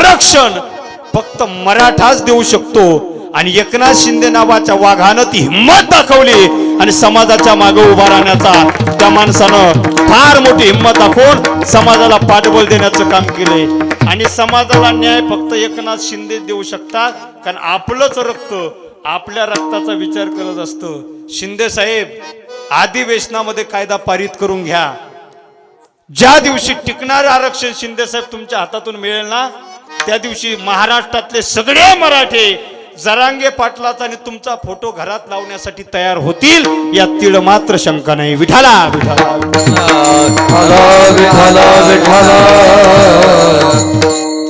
आरक्षण फक्त मराठाच देऊ शकतो. आणि एकनाथ शिंदे नावाच्या वाघानं ती हिंमत दाखवली. आणि समाजाच्या मागे उभा राहण्याचा त्या माणसानं फार मोठी हिंमत दाखवून समाजाला पाठबळ देण्याचं काम केले आणि समाजाला न्याय फक्त एकनाथ शिंदे देऊ शकतात. कारण आपलंच रक्त आपल्या रक्ताचा विचार करत असतं. शिंदे साहेब अधिवेशनामध्ये कायदा पारित करून घ्या. ज्या दिवशी टिकणारे आरक्षण शिंदे साहेब तुमच्या हातातून मिळेल ना त्या दिवशी महाराष्ट्रातले सगळे मराठे जरांगे पाटलाचा आणि तुमचा फोटो घरात लावण्यासाठी तयार होतील यात तिळ मात्र शंका नाही विठाला विठाला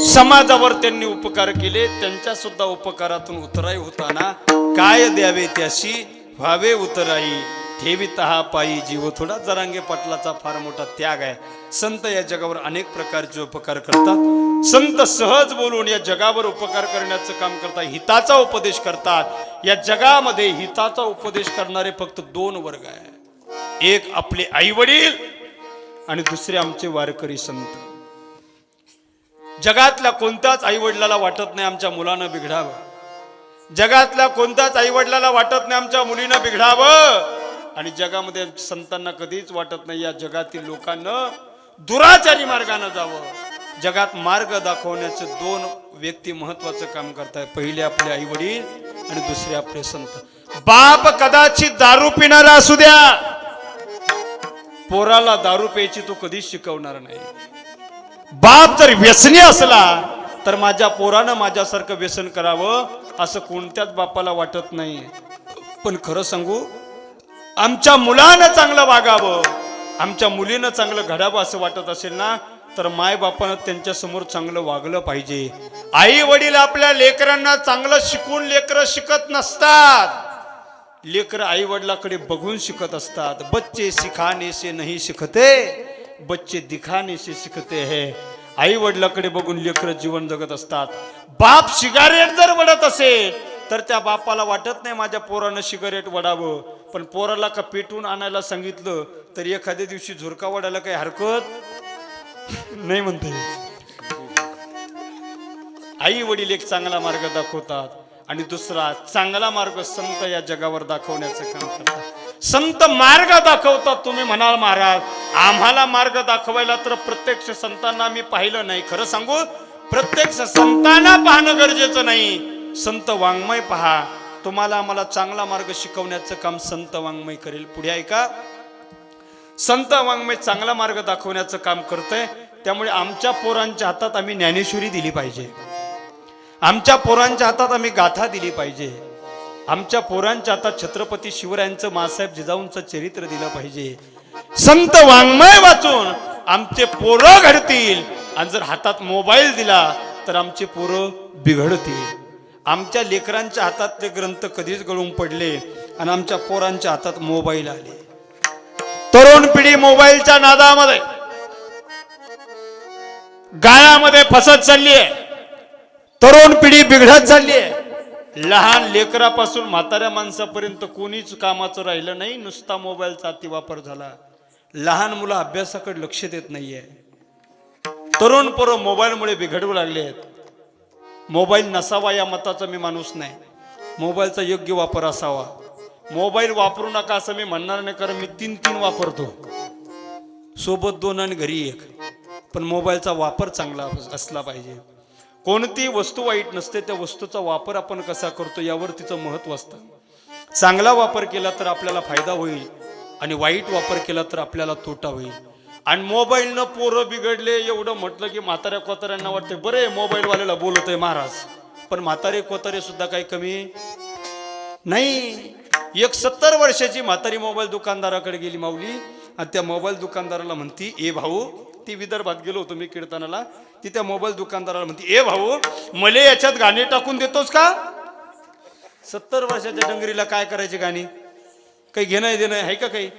समाजावर त्यांनी उपकार केले त्यांच्या सुद्धा उपकारातून उतराई होताना. काय द्यावे त्याशी? व्हावे उतराई. ठेवी तहा पायी जीव. थोडा जरांगे पाटलाचा फार मोठा त्याग आहे. संत या जगावर अनेक प्रकारचे उपकार करतात. संत सहज बोलून या जगावर उपकार करण्याचं काम करतात. हिताचा उपदेश करतात. या जगामध्ये हिताचा उपदेश करणारे फक्त दोन वर्ग आहे एक आपले आई वडील आणि दुसरे आमचे वारकरी संत. जगातल्या कोणत्याच आई वडिलाला वाटत नाही आमच्या मुलानं बिघडावं. जगातल्या कोणत्याच आई वडिलाला वाटत नाही आमच्या मुलीनं बिघडावं. आणि जगामध्ये संतांना कधीच वाटत नाही या जगातील लोकांना दुराचारी मार्गानं जावं. जगात मार्ग दाखवण्याचे दोन व्यक्ती महत्वाचं काम करताय. पहिले आपले आई वडील आणि दुसरे आपले संत. बाप कदाचित दारू पिणारा असू द्या. पोराला दारू प्यायची तो कधीच शिकवणार नाही. बाप जर व्यसनी असला तर माझ्या पोरानं माझ्यासारखं व्यसन करावं असं कोणत्याच बापाला वाटत नाही. पण खरं सांगू आमच्या मुलानं चांगलं वागावं. आमच्या मुलीनं चांगलं घडावं असं वाटत असेल ना तर माय बापानं त्यांच्यासमोर चांगलं वागलं पाहिजे. आई वडील आपल्या लेकरांना चांगलं शिकून लेकरं शिकत नसतात. लेकर आई वडिलाकडे बघून शिकत असतात. बच्चे सिखाने से नाही शिकते. बच्चे दिखाने से शिकते हे. आई वडिलाकडे बघून लेकर जीवन जगत असतात. बाप सिगारेट जर वडत असेल तर त्या बापाला वाटत नाही माझ्या पोरानं सिगारेट वडावं. पण पोराला का पेटून आणायला सांगितलं तर एखाद्या दिवशी झुरका वडायला काही हरकत नाही म्हणते. आई वडील एक चांगला मार्ग दाखवतात आणि दुसरा चांगला मार्ग संत या जगावर दाखवण्याचं काम करतात. संत मार्ग दाखवतात तुम्ही म्हणाल महाराज. आम्हाला मार्ग दाखवायला तर प्रत्यक्ष संतांना मी पाहिलं नाही. खरं सांगू प्रत्यक्ष संतांना पाहणं गरजेचं नाही. संत वाङ्मय पहा. तुम्हाला आम्हाला चांगला मार्ग शिकवण्याचं काम संत वाङ्मय करेल. पुढे ऐका. संत वाङ्मय चांगला मार्ग दाखवण्याचं काम करतंय. त्यामुळे आमच्या पोरांच्या हातात आम्ही ज्ञानेश्वरी दिली पाहिजे. आमच्या पोरांच्या हातात आम्ही गाथा दिली पाहिजे. आमच्या पोरांच्या हातात छत्रपती शिवरायांचं मासाहेब जिजाऊंचं चरित्र दिलं पाहिजे. संत वाङ्मय वाचून आमचे पोरं घडतील. आणि जर हातात मोबाईल दिला तर आमचे पोरं बिघडतील. आमच्या लेकरांच्या हातात ते ग्रंथ कधीच गळून पडले आणि आमच्या पोरांच्या हातात मोबाईल आले. तरुण पिढी मोबाईलच्या नादामध्ये गाळामध्ये फसत चालली आहे. तरुण पिढी बिघडत चालली आहे. लहान लेकरापासून म्हाताऱ्या माणसापर्यंत कोणीच कामाचं राहिलं नाही नुसता मोबाईलचा अतिवापर झाला. लहान मुलं अभ्यासाकडे लक्ष देत नाहीये. तरुण पोरं मोबाईलमुळे बिघडू लागले आहेत मोबाईल नसावा या मताचा मी माणूस नाही. मोबाईलचा योग्य वापर असावा. मोबाईल वापरू नका असं मी म्हणणार नाही कारण मी तीन तीन वापरतो. सोबत दोन आणि घरी एक. पण मोबाईलचा वापर चांगला असला पाहिजे. कोणती वस्तू वाईट नसते त्या वस्तूचा वापर आपण कसा करतो यावर तिचं महत्त्व असतं. चांगला वापर केला तर आपल्याला फायदा होईल आणि वाईट वापर केला तर आपल्याला तोटा होईल. आणि मोबाईलनं पोरं बिघडले एवढं म्हटलं की म्हाताऱ्या कोताऱ्यांना वाटते बरे मोबाईलवाल्याला बोलतोय महाराज. पण म्हातारे कोतारे सुद्धा काही कमी नाही. एक सत्तर वर्षाची म्हातारी मोबाईल दुकानदाराकडे गेली माऊली आणि त्या मोबाईल दुकानदाराला म्हणती ए भाऊ ती विदर्भात गेलो होतो मी कीर्तनाला. ती त्या मोबाईल दुकानदाराला म्हणती ए भाऊ मले याच्यात गाणी टाकून देतोस का? सत्तर वर्षाच्या डंगरीला काय करायचे गाणी? काही घेणं देणं आहे का काही?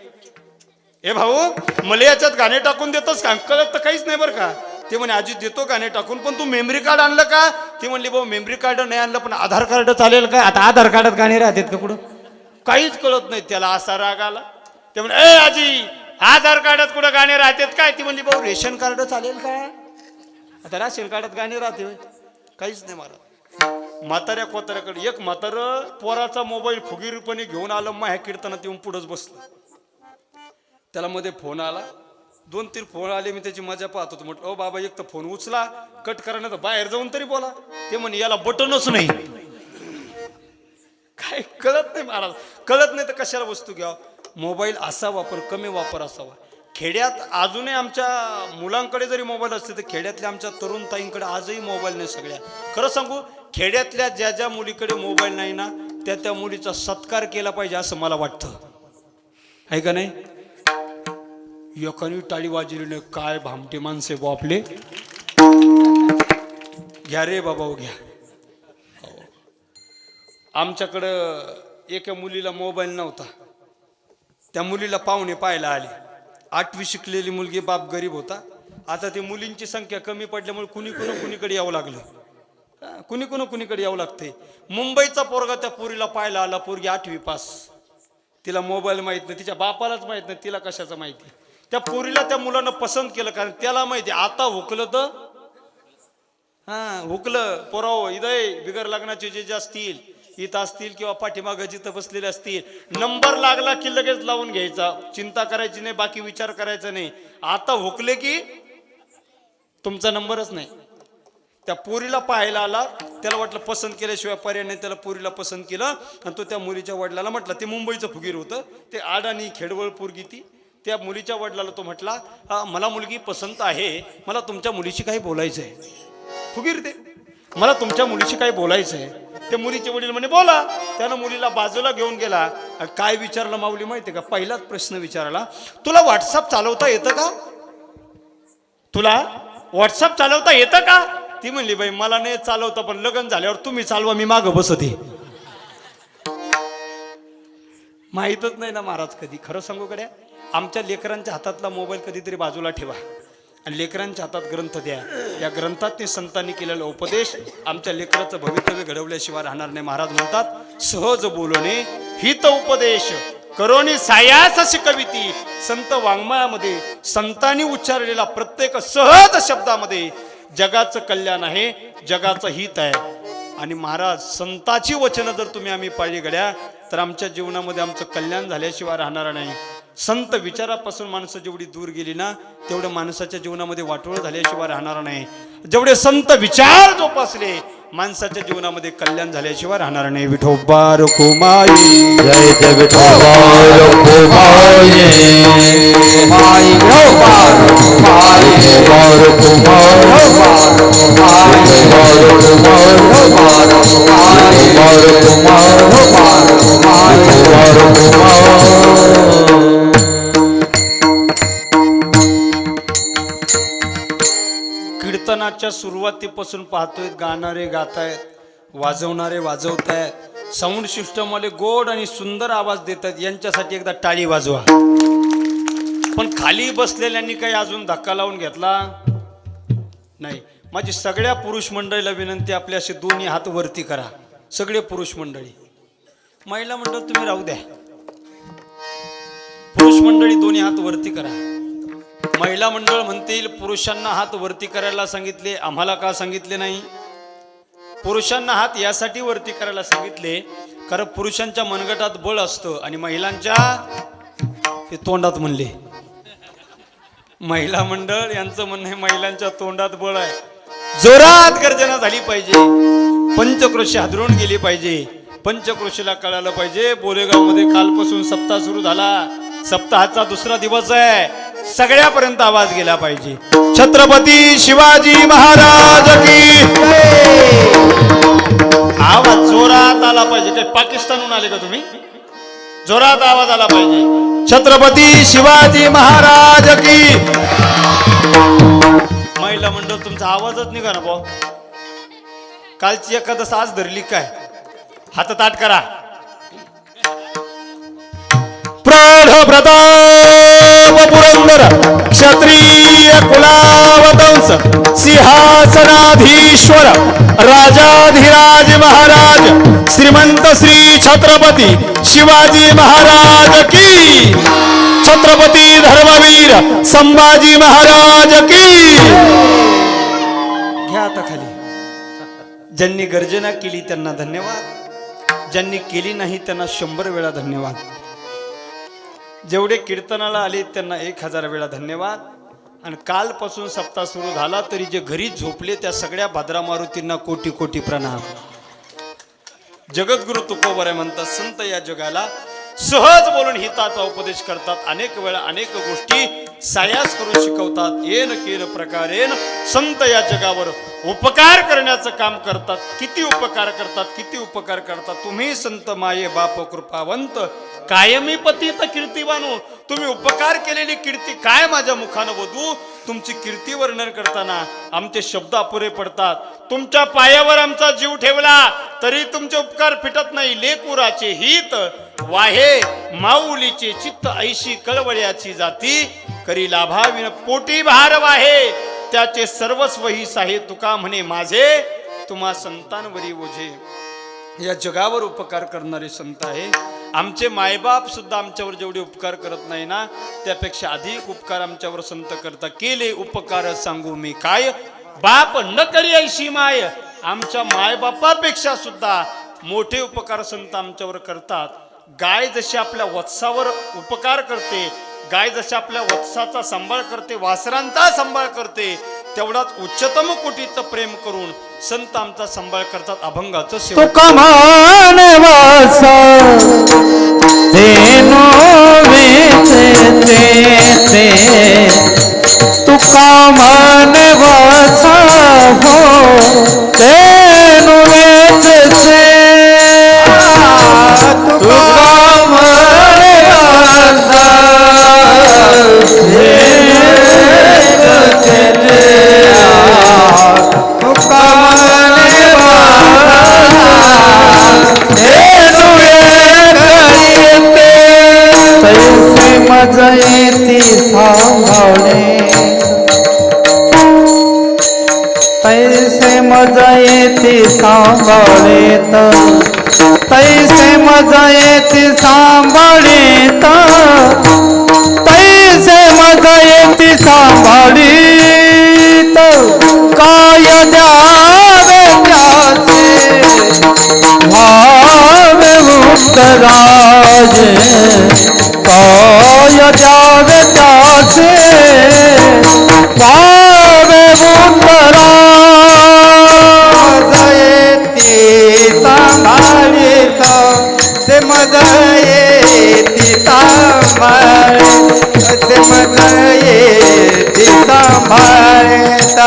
ए भाऊ मला याच्यात गाणे टाकून देतोस का? कळत तर काहीच नाही बरं का. ते म्हणे आजी देतो गाणे टाकून पण तू मेमरी कार्ड आणलं का? ते म्हणली भाऊ मेमरी कार्ड नाही आणलं पण आधार कार्ड चालेल का? आता आधार कार्डात गाणे राहतात का कुठं? काहीच कळत नाही त्याला असा राग आला. ते म्हणे ए आजी आधार कार्डात कुठं गाणे राहतात काय? ती म्हणली भाऊ रेशन कार्ड चालेल का? आता राशन कार्डात गाणे राहते काहीच नाही मला म्हाताऱ्या कोताऱ्याकडे एक म्हातार पोराचा मोबाईल फुगीरपणे घेऊन आलं माह्या कीर्तनात येऊन पुढंच बसलं. त्याला मध्ये फोन आला. दोन तीन फोन आले मी त्याची मजा पाहत होतो. म्हटलं ओ बाबा एक तर फोन उचला कट करा नाही तर बाहेर जाऊन तरी बोला. ते म्हणे याला बटनच नाही. काय कळत नाही महाराज. कळत नाही तर कशाला वस्तू घ्या मोबाईल असा वापर कमी वापर असावा. खेड्यात अजूनही आमच्या मुलांकडे जरी मोबाईल असते तर खेड्यातल्या आमच्या तरुण ताईंकडे आजही मोबाईल नाही सगळ्या. खरं सांगू खेड्यातल्या ज्या ज्या मुलीकडे मोबाईल नाही ना त्या त्या मुलीचा सत्कार केला पाहिजे असं मला वाटतं. आहे का नाही? एकाने टाळी वाजली काय भामटे माणसे बो आपले घ्या रे बाबा हो घ्या. आमच्याकडं एका मुलीला मोबाईल नव्हता. त्या मुलीला पाहुणे पाहायला आले. आठवी शिकलेली मुलगी बाप गरीब होता. आता ती मुलींची संख्या कमी पडल्यामुळे कुणी कुणी कुणीकडे यावं लागलं? कुणी कुणी कुणीकडे यावं लागते? मुंबईचा पोरगा त्या पोरीला पाहायला आला पोरगी आठवी पास. तिला मोबाईल माहीत नाही तिच्या बापालाच माहीत नाही तिला कशाचं माहिती? त्या पोरीला त्या मुलानं पसंत केलं कारण त्याला माहिती आता हुकलं तर हा हुकलं. पोराव इदय बिगर लग्नाचे जे जे असतील इथं असतील किंवा पाठीमागं जिथं बसलेले असतील नंबर लागला की लगेच लावून घ्यायचा. चिंता करायची नाही बाकी विचार करायचा नाही. आता हुकले की तुमचा नंबरच नाही. त्या पोरीला पाहायला आला त्याला वाटलं पसंत केल्याशिवाय पर्याय नाही त्याला पोरीला पसंत केलं आणि तो त्या मुलीच्या वडिलाला म्हटलं ते मुंबईचं फुगीर होतं ते आडाणी खेडवळ पोरगी ती. त्या मुलीच्या वडिलाला तो म्हटला मला मुलगी पसंत आहे मला तुमच्या मुलीशी काही बोलायचं आहे फुगीर ते. मला तुमच्या मुलीशी काही बोलायचं आहे ते मुलीचे वडील म्हणे बोला. त्यानं मुलीला बाजूला घेऊन गेला. काय विचारलं माऊली माहिती का? पहिलाच प्रश्न विचारला तुला व्हॉट्सअप चालवता येतं का? तुला व्हॉट्सअप चालवता येतं का? ती म्हणली बाई मला नाही चालवता पण लग्न झाल्यावर तुम्ही चालवा मी मागं बसते. माहीतच नाही ना महाराज कधी. खरं सांगू गड्या आमच्या लेकरांच्या हातातला मोबाईल कधीतरी बाजूला ठेवा. आणि लेकरांच्या हातात ग्रंथ द्या. या ग्रंथात ते संतांनी केलेला उपदेश आमच्या लेकराचं भवितव्य घडवल्याशिवाय राहणार नाही. महाराज म्हणतात सहज बोलणे हित उपदेश करोनी सायास अशी कविती. संत वाङ्मयामध्ये संतांनी उच्चारलेला प्रत्येक सहज शब्दामध्ये जगाचं कल्याण आहे जगाचं हित आहे. आणि महाराज संताची वचनं जर तुम्ही आम्ही पाळली गड्या तर आमच्या जीवनामध्ये आमचं कल्याण झाल्याशिवाय राहणार नाही. संत विचारापासून माणसं जेवढी दूर गेली ना तेवढं माणसाच्या जीवनामध्ये वाटोळ झाल्याशिवाय राहणार नाही. जेवढे संत विचार जोपासले माणसाच्या जीवनामध्ये कल्याण झाल्याशिवाय राहणार नाही. विठोबा रुकुमाई कीर्तनाच्या सुरुवातीपासून पाहतोय गाणारे गातायत वाजवणारे वाजवतायत साऊंड सिस्टमवाले गोड आणि सुंदर आवाज देत आहेत यांच्यासाठी एकदा टाळी वाजवा. पण खाली बसलेल्यांनी काही अजून धक्का लावून घेतला? नाही. माझी सगळ्या पुरुष मंडळीला विनंती आपल्या असे दोन्ही हात वरती करा. सगळे पुरुष मंडळी. महिला मंडळ तुम्ही राहू द्या. पुरुष मंडळी दोन्ही हात वरती करा. महिला मंडळ म्हणतील पुरुषांना हात वरती करायला सांगितले आम्हाला का सांगितले नाही? पुरुषांना हात यासाठी वरती करायला सांगितले कारण पुरुषांच्या मनगटात बळ असतं आणि महिलांच्या ते तोंडात म्हणले. महिला मंडळ यांचं म्हणणं हे महिलांच्या तोंडात बळ आहे. जोरात गर्जना झाली पाहिजे. पंचक्रोशी हादरून गेली पाहिजे. पंचक्रोशीला कळालं पाहिजे. बोलेगावमध्ये कालपासून सप्ताह सुरू झाला. सप्ताहाचा दुसरा दिवस आहे. सगळ्यापर्यंत आवाज गेला पाहिजे. छत्रपती शिवाजी महाराज की आवाज जोरात आला पाहिजे. काय पाकिस्तानहून आले का तुम्ही? जोरात आवाज आला पाहिजे. छत्रपती शिवाजी महाराज की महिला मंडळ तुमचा आवाजच निघा ना भाऊ. कालची एखादस आज धरली काय? हात ताट करा. प्रौढ प्रताप पुरंदर क्षत्रिय कुलावतंस सिंहासनाधीश्वर राजाधिराज महाराज श्रीमंत श्री छत्रपती शिवाजी महाराज की। छत्रपती धर्मवीर संभाजी महाराज की। घ्या आता खाली. ज्यांनी गर्जना केली त्यांना धन्यवाद. ज्यांनी केली नाही त्यांना शंभर वेळा धन्यवाद. जेवढे कीर्तनाला आले त्यांना एक हजार वेळा धन्यवाद. आणि कालपासून सप्ताह सुरू झाला तरी जे घरी झोपले त्या सगळ्या भद्रा मारुतींना कोटी कोटी प्रणाम. जगद्गुरु तुकोबरे म्हणतात संत या जगाला. सहज बोलून हिताचा उपदेश करतात. अनेक वेळा अनेक गोष्टी सायास करून शिकवतात. येन केन प्रकारेन संत या जगावर उपकार करण्याचं काम करतात. किती उपकार करतात किती उपकार करतात. तुम्ही संत माये बाप कृपावंत कायमी पतित कीर्तिवानो. तुम्ही उपकार केलेली कीर्ती काय माझ्या मुखानं वधू? तुमची कीर्ती वर्णन करताना आमचे शब्द अपुरे पडतात. तुमच्या पायावर आमचा जीव ठेवला तरी तुमचे उपकार फिटत नाही. लेकुराचे हित वाहे माऊलीचे चित्त ऐशी कळवळ्याची जाती. करी लाभाविन पोटी भार वाहे. त्याचे सर्वस्व ही साहे. तुका म्हणे माझे तुम्हा संतांवरी ओझे. या जगावर उपकार करणारे संत आहे. आमचे मायबाप सुद्धा आमच्यावर जेवढे उपकार करत नाही ना त्यापेक्षा अधिक उपकार आमच्यावर संत करता केले उपकार सांगू मी काय? बाप न करी ऐशी माय. आमच्या मायबापापेक्षा सुद्धा मोठे उपकार संत आमच्यावर करतात. गाय जशी आपल्या वत्सावर उपकार करते गाय जशी आपल्या वत्साचा सांभाळ करते वासरांचा सांभाळ करते तेवढाच उच्चतम कोटीचं प्रेम करून संत आमचा सांभाळ करतात अभंगाचं तुका हो तुका सांभाळेत. तैसे मज़ा येते सांभाळेत. तैसे मज़ा येते सांभाळीत. काय द्यावे त्याचे? भावे मुक्तराज काय द्यावे त्याचे? भावे मजा येते सांभाळ कसे मजा येते सांभाळत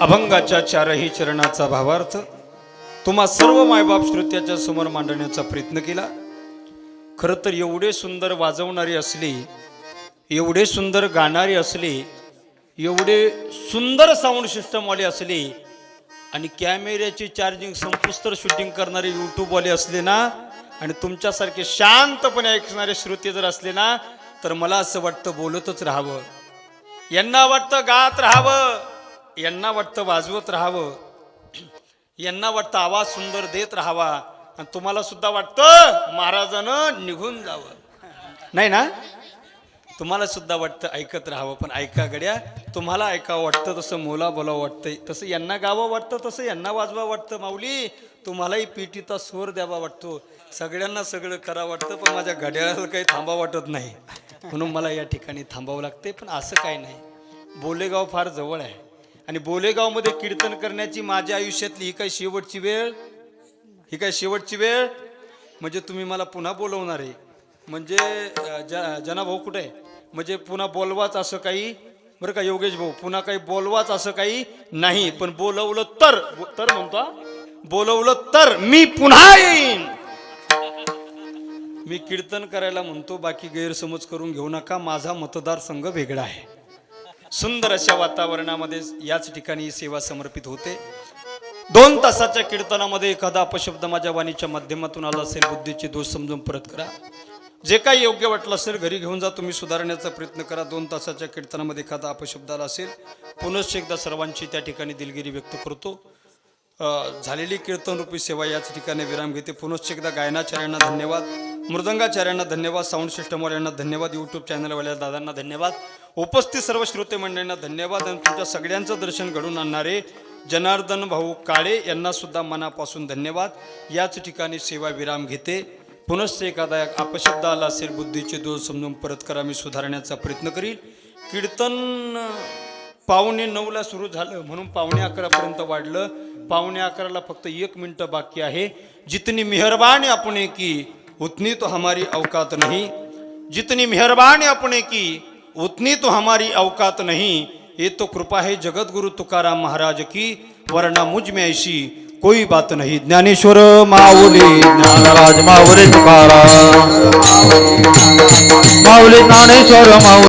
अभंगाच्या चारही चरणाचा भावार्थ तुम्हा सर्व मायबाप श्रोत्याच्या समोर मांडण्याचा प्रयत्न केला. खरं तर एवढे सुंदर वाजवणारी असली एवढे सुंदर गाणारी असली एवढे सुंदर साऊंड सिस्टमवाले असले आणि कॅमेऱ्याची चार्जिंग संपुस्तर शूटिंग करणारे यूट्यूबवाले असले ना आणि तुमच्यासारखे शांतपणे ऐकणारे श्रोते जर असले ना तर मला असं वाटतं बोलतच राहावं. यांना वाटतं गात राहावं. यांना वाटतं वाजवत राहावं. यांना वाटतं आवाज सुंदर देत राहावा. आणि तुम्हाला सुद्धा वाटतं महाराजानं निघून जावं. नाही ना? तुम्हाला सुद्धा वाटतं ऐकत राहावं पण ऐका गड्या. तुम्हाला ऐकावं वाटतं तसं मोला बोलावं वाटतंय. तसं यांना गावं वाटतं तसं यांना वाजवा वाटतं. माऊली तुम्हालाही पिटीचा स्वर द्यावा वाटतो. सगळ्यांना सगळं करा वाटतं पण माझ्या घड्याळाला काही थांबा वाटत नाही. म्हणून मला या ठिकाणी थांबावं लागते पण असं काही नाही. बोलेगाव फार जवळ आहे. आणि बोलेगावमध्ये कीर्तन करण्याची माझ्या आयुष्यातली ही काय शेवटची वेळ ही काय शेवटची वेळ म्हणजे तुम्ही मला पुन्हा बोलवणार आहे. म्हणजे ज जना भाऊ कुठे आहे? म्हणजे पुन्हा बोलवाच असं काही बरं का योगेश भाऊ? पुन्हा काही बोलवाच असं काही नाही पण बोलवलं तर तर म्हणतो बोलवलं तर मी पुन्हा येईन. मी कीर्तन करायला म्हणतो बाकी गैरसमज करून घेऊ नका माझा मतदारसंघ वेगळा आहे. सुंदर अशा वातावरणामध्ये याच ठिकाणी ही सेवा समर्पित होते. दोन तासाच्या कीर्तनामध्ये एखादा अपशब्द माझ्या वाणीच्या माध्यमातून आला असेल बुद्धीचे दोष समजून परत करा. जे काही योग्य वाटलं असेल घरी घेऊन जा तुम्ही सुधारण्याचा प्रयत्न करा. दोन तासाच्या कीर्तनामध्ये एखादा अपशब्द आला असेल पुनश्च एकदा सर्वांची त्या ठिकाणी दिलगिरी व्यक्त करतो. झालेली कीर्तनरूपी सेवा याच ठिकाणी विराम घेते. पुनश्च एकदा गायनाचार्यांना धन्यवाद. मृदंगाचार्यांना धन्यवाद साऊंड सिस्टमवाल्यांना धन्यवाद यूट्यूब चॅनलवाल्या दादांना धन्यवाद. उपस्थित सर्व श्रोते मंडळींना धन्यवाद आणि तुमच्या सगळ्यांचं दर्शन घडून आणणारे जनार्दन भाऊ काळे यांना सुद्धा मनापासून धन्यवाद. याच ठिकाणी सेवा विराम घेते. पुनश्च एखादा अपशब्द आला असेल बुद्धीचे दोष समजून परत करा मी सुधारण्याचा प्रयत्न करील. कीर्तन पावणे नऊला सुरू झालं म्हणून पावणे अकरापर्यंत वाढलं. पावणे अकराला फक्त एक मिनटं बाकी आहे. जितनी मेहरबानी आपण की उतनी तो हमारी औकात नहीं। जितनी मेहरबानी अपने की, उतनी तो हमारी औकात नहीं। ये तो कृपा है जगत गुरु तुकाराम महाराज की, वरना मुझमें ऐसी कोई बात नहीं। ज्ञानेश्वर माऊली, ज्ञानराज माऊली तुकाराम। माऊली ज्ञानेश्वर माऊली।